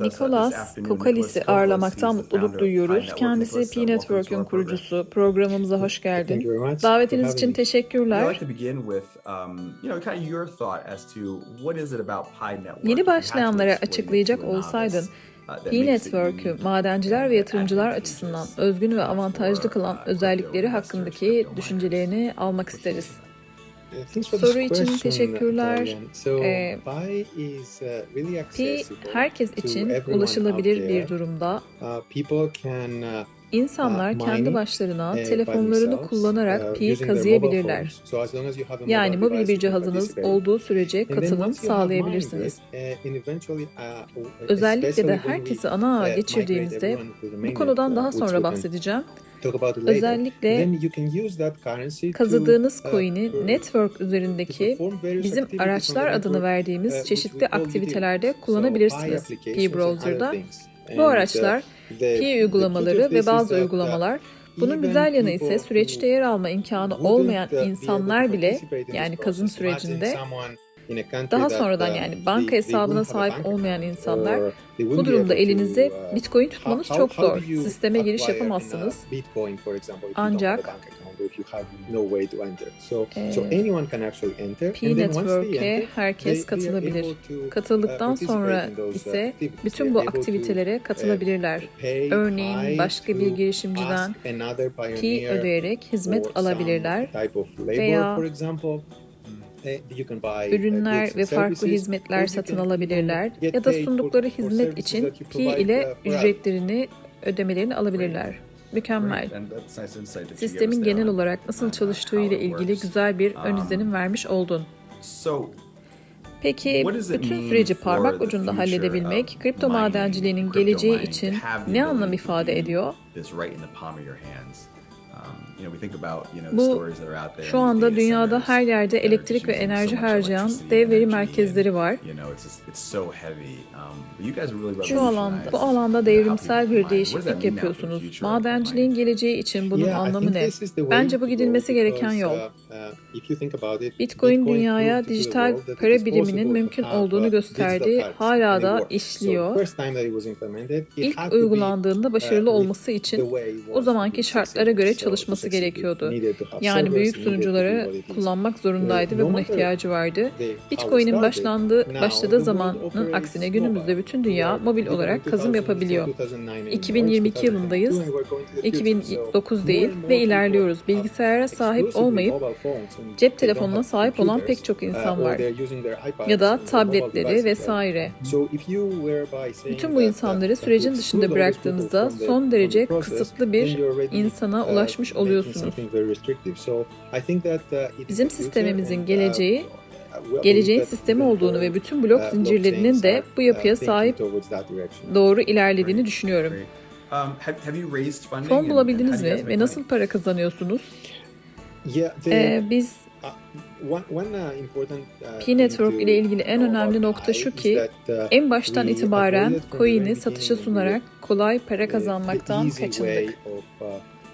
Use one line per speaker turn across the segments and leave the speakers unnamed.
Nicholas Kokalis'i ağırlamaktan mutluluk duyuyoruz. Kendisi P Network'ün kurucusu. Programımıza hoş geldin. Davetiniz için teşekkürler.
um?
Yeni başlayanlara açıklayacak olsaydın,
uh, that
P
makes it
Network'ü
unique
madenciler ve yatırımcılar açısından özgün ve avantajlı kılan
uh,
özellikleri hakkındaki düşüncelerini almak isteriz. Soru için teşekkürler. Ee,
Pi uh,
Pi herkes için ulaşılabilir bir durumda. İnsanlar
uh,
kendi başlarına
by
telefonlarını kullanarak
uh,
Pi kazıyabilirler. Yani mobil bir cihazınız olduğu sürece katılım sağlayabilirsiniz.
it, uh,
Özellikle de herkesi ana ağa geçirdiğimizde bu konudan
uh,
daha sonra bahsedeceğim. Özellikle kazıdığınız
uh,
coin'i network üzerindeki bizim araçlar adını verdiğimiz çeşitli aktivitelerde kullanabilirsiniz
Pi
Bu araçlar
uh, the
uygulamaları ve bazı
uh,
uygulamalar. Bunun güzel yanı ise süreçte yer alma imkanı olmayan
uh,
insanlar bile yani kazım sürecinde daha sonradan
uh,
yani banka hesabına sahip olmayan insanlar
wouldn't
bu durumda elinizde
uh,
Bitcoin tutmanız çok zor. Sisteme giriş
a
yapamazsınız. Ancak, Ee,
so anyone can actually enter.
Pi
and then once they
Network'e
enter,
herkes katılabilir.
uh,
Katıldıktan sonra
uh,
ise bütün bu aktivitelere
uh,
katılabilirler. Örneğin başka bir girişimciden
pioneer
ödeyerek hizmet alabilirler. veya ürünler
goods
ve farklı hizmetler satın alabilirler ya da sundukları hizmet için
provide,
ile
uh,
ücretlerini ödemelerini alabilirler. Mükemmel. Sistemin genel olarak nasıl
uh,
çalıştığı ile ilgili güzel bir ön
Um,
izlenim vermiş oldun. Peki bütün süreci parmak ucunda halledebilmek kripto madenciliğinin geleceği için ne anlam ifade ediyor? Bu
stories that are out there
şu anda dünyada her yerde elektrik ve enerji harcayan dev veri merkezleri var.
You know, it's just, it's so heavy. Um, but you guys are really
Şu alanda, bu alanda devrimsel bir değişiklik yapıyorsunuz. Madenciliğin geleceği için bunun anlamı ne? Bence bu gidilmesi gereken yol.
uh, uh,
Bitcoin dünyaya dijital para biriminin mümkün olduğunu
uh,
gösterdi. Hala da işliyor. İlk uygulandığında başarılı olması için o zamanki şartlara göre çalışması gerekiyordu. Yani büyük sunucuları kullanmak zorundaydı
Uh,
ve buna ihtiyacı vardı. Bitcoin'in başlandığı, başladığı zamanın aksine günümüzde bütün dünya mobil olarak kazım
2000,
yapabiliyor.
2009 anymore,
2022
it's
yılındayız.
2022 and we're going to the future.
2009
So
değil ve ilerliyoruz. Bilgisayara sahip olmayıp cep telefonuna sahip olan pek çok
uh,
insan var. Ya da tabletleri vesaire. Bütün bu
uh,
insanları sürecin dışında bıraktığınızda son derece kısıtlı bir insana
uh,
ulaşmış oluyorsunuz.
That, uh,
Bizim sistemimizin
uh,
geleceği, geleceğin sistemi olduğunu ve
all,
bütün blok
uh,
zincirlerinin de bu yapıya
uh,
sahip doğru ilerlediğini düşünüyorum.
Um?
Fon bulabildiniz mi ve nasıl para kazanıyorsunuz? Ee, biz
uh, one, one, uh, important, uh,
Pi
thing
Network
to
ile ilgili en önemli nokta şu ki
uh,
en baştan itibaren coin'i satışa sunarak kolay para kazanmaktan kaçındık.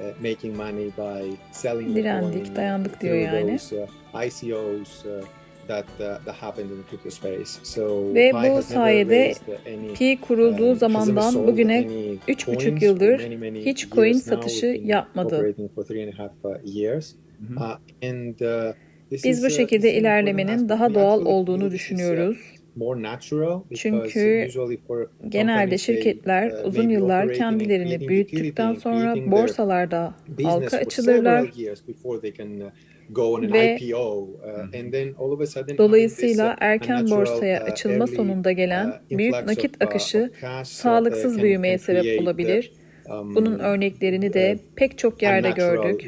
Uh, making money by selling the
Direndik,
coin,
dayandık diyor
through
yani.
those, uh, ICOs uh, that uh, that happened in the crypto space. So
Ve
Pi
bu sayede Pi kurulduğu
um,
zamandan bugüne
any
3,5
coins
yıldır
for many, many
hiç coin satışı yapmadı.
operating for three and a half, years.
Mhm.
And, this
Biz
is,
bu şekilde ilerlemenin daha doğal olduğunu
uh,
düşünüyoruz.
More natural because
Çünkü
usually for
Genelde
companies, they,
şirketler
uh,
uzun yıllar kendilerini büyüttükten sonra borsalarda
business
halka
for
açılırlar.
several years before they can uh, go on an
Ve
IPO uh, and then all of a sudden having this,
Dolayısıyla
uh,
erken borsaya
uh,
açılma
early,
sonunda gelen
uh,
büyük nakit
of, uh,
akışı
of cash, uh,
sağlıksız
can-
büyümeye
can
sebep
uh,
olabilir.
um,
Bunun örneklerini de
uh,
pek çok yerde gördük.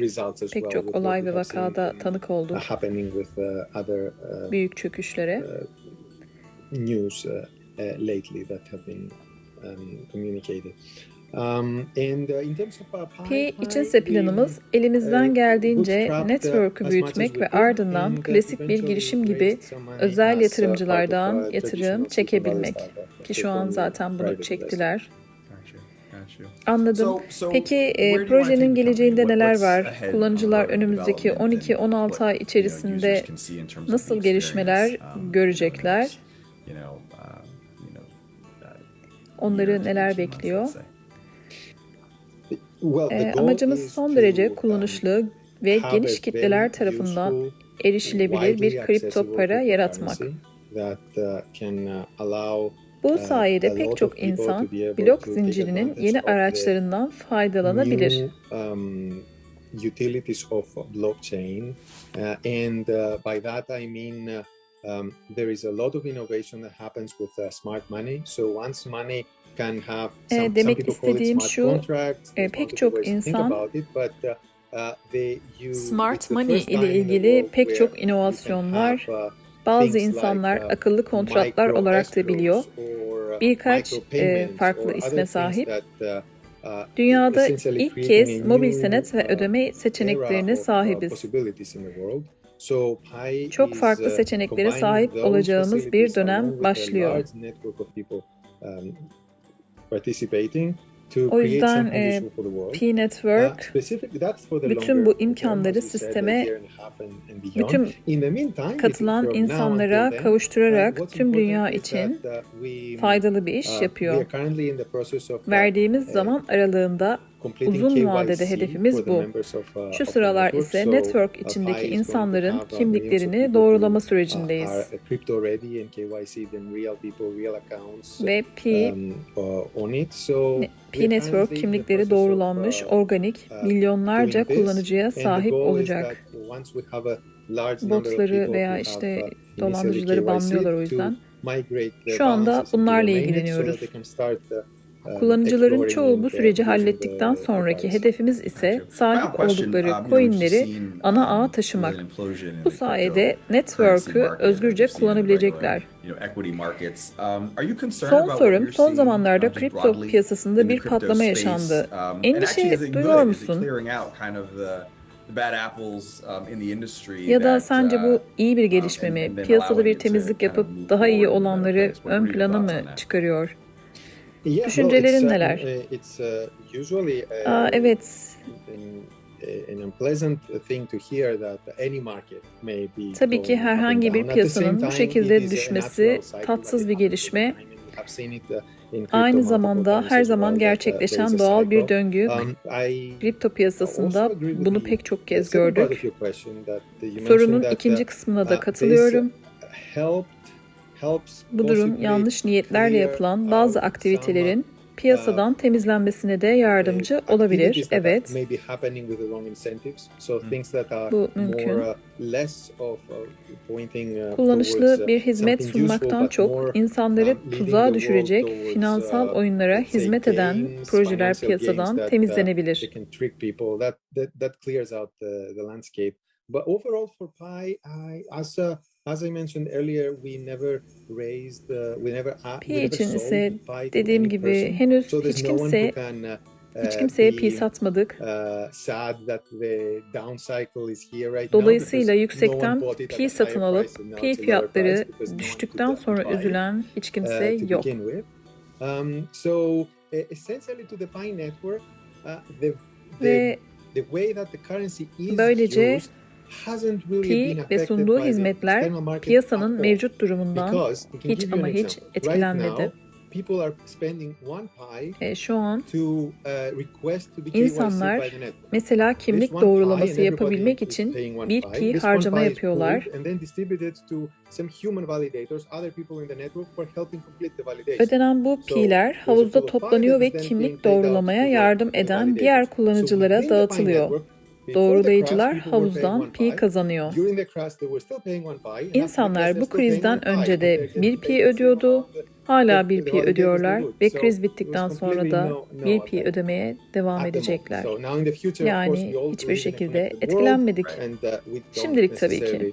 Pek çok olay
we
ve vakada
in,
tanık
uh,
olduk.
happening with uh, other uh,
Büyük çöküşlere.
News uh, uh, lately that have been um, communicated. Um, and uh, in terms of
Pi
Pi,
içinse planımız elimizden geldiğince network'ü büyütmek ve ardından klasik bir girişim gibi özel yatırımcılardan yatırım çekebilmek. Ki şu an zaten bunu çektiler. Anladım. Peki e, projenin geleceğinde neler var? Kullanıcılar önümüzdeki
development and
12-16
what,
ay içerisinde nasıl gelişmeler
um,
görecekler?
You know, uh, you know,
Onları neler
18 months,
bekliyor?
goal
amacımız son derece
um,
kullanışlı ve geniş kitleler tarafından erişilebilir bir kripto para yaratmak.
uh, uh,
Bu sayede pek çok insan blok zincirinin yeni araçlarından faydalanabilir.
um, utilities of blockchain. Uh, and uh, by that I mean uh, um, there is a lot of innovation that happens with uh, smart money. So once money can have
E,
some, some
demek
people call it
istediğim
smart
şu,
contracts.
e, pek çok insan
about it, but, uh, uh, they it's
Smart money ile ilgili pek çok
you
inovasyonlar
have, uh,
bazı insanlar
like, uh,
akıllı kontratlar olarak da biliyor.
or,
Birkaç, e, farklı isme sahip.
that,
Dünyada ilk kez mobil senet ve ödeme seçeneklerine sahibiz. Çok farklı
uh,
seçeneklere sahip olacağımız bir dönem başlıyor.
um,
O yüzden, e. P
Uh,
Network
the
bütün bu imkanları sisteme bütün katılan insanlara kavuşturarak
uh, what's
tüm dünya için
uh,
faydalı bir iş
uh,
yapıyor.
uh,
Verdiğimiz zaman aralığında uzun vadede hedefimiz bu.
uh,
Şu sıralar ise network
uh,
içindeki insanların kimliklerini doğrulama
uh,
sürecindeyiz. Ve P,
um,
P Network kimlikleri doğrulanmış, organik, milyonlarca kullanıcıya sahip olacak. Botları veya işte dolandırıcıları banlıyorlar o yüzden. Şu anda bunlarla ilgileniyoruz.
Uh, um,
Kullanıcıların çoğu bu
uh,
süreci hallettikten sonraki
device.
hedefimiz ise sahip oldukları coinleri ana ağa taşımak. Bu sayede network'ü özgürce kullanabilecekler.
Um,
Son sorum, son zamanlarda
um,
kripto piyasasında bir patlama yaşandı.
Um,
Endişe duyuyor musun? Ya da sence
uh,
bu iyi bir gelişme mi? Piyasada bir temizlik yapıp daha iyi olanları ön plana mı çıkarıyor? Düşüncelerin
uh,
neler?
uh, uh,
Aa, evet, Tabii ki herhangi bir piyasanın bu şekilde düşmesi tatsız bir gelişme. Aynı zamanda her zaman gerçekleşen doğal bir döngü.
Um,
Kripto piyasasında bunu pek çok kez gördük. Sorunun ikinci kısmına da katılıyorum. Bu durum yanlış niyetlerle yapılan bazı
out
aktivitelerin piyasadan temizlenmesine de yardımcı
uh,
olabilir. Evet.
may be happening with the wrong incentives. So
Hmm.
things that are
Bu mümkün.
more uh, less of uh, pointing uh,
Kullanışlı
uh,
bir hizmet sunmaktan
but
çok
more,
insanları tuzağa düşürecek finansal
uh,
oyunlara hizmet eden projeler piyasadan
that, uh,
temizlenebilir.
they can trick people. That that that clears out the, the landscape. But overall, for Pi, I, as uh, as I mentioned earlier, we never raised, uh, uh, sold
ise Dediğim gibi henüz hiç kimse
can, uh,
hiç
uh,
kimseye pi satmadık.
uh, sad that the down cycle is here right now
Dolayısıyla yüksekten pi satın alıp pi fiyatları düştükten
uh,
sonra üzülen hiç
uh,
kimse yok.
Um, so uh, essentially to the Pi network, uh, the, the,
Ve
the way that the currency is
Böylece Pi ve sunduğu hizmetler piyasanın mevcut durumundan hiç ama hiç etkilenmedi. E, şu an
uh,
İnsanlar mesela kimlik doğrulaması yapabilmek için bir
pi.
harcama yapıyorlar. Ödenen bu pi'ler havuzda toplanıyor ve kimlik doğrulamaya yardım eden diğer kullanıcılara dağıtılıyor. Doğrulayıcılar havuzdan pi kazanıyor. İnsanlar bu krizden önce de
getting
bir
paid
pi
the same
ödüyordu, hala
the
bir pi
validators
ödüyorlar ve kriz bittikten sonra da
no- no
bir pi
effect
ödemeye devam edecekler. Yani hiçbir şekilde etkilenmedik.
Uh,
Şimdilik tabii ki.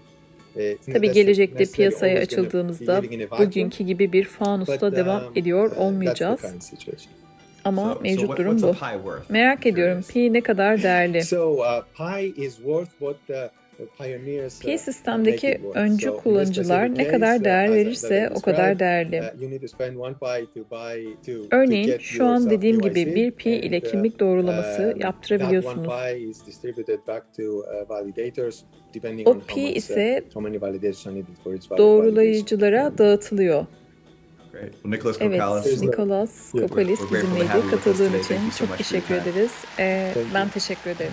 uh,
Tabii gelecekte piyasaya açıldığımızda bugünkü gibi bir fanusta
but,
devam
um,
ediyor
uh,
olmayacağız. Ama
So- so
mevcut
what-
durum bu. Merak ediyorum pi ne kadar değerli?
So uh, Pi is worth what the uh,
Pi
make
sistemdeki öncü
So
kullanıcılar ne kadar
uh,
değer verirse o kadar değerli.
uh,
Örneğin şu an dediğim gibi bir pi ile
uh,
kimlik doğrulaması yaptırabiliyorsunuz.
uh,
O pi
uh,
ise doğrulayıcılara dağıtılıyor.
Great. Well, Nicholas
Evet,
Kokalis, to have
bizimleydi. Katıldığın için çok teşekkür ederiz. Ee, ben teşekkür ederim.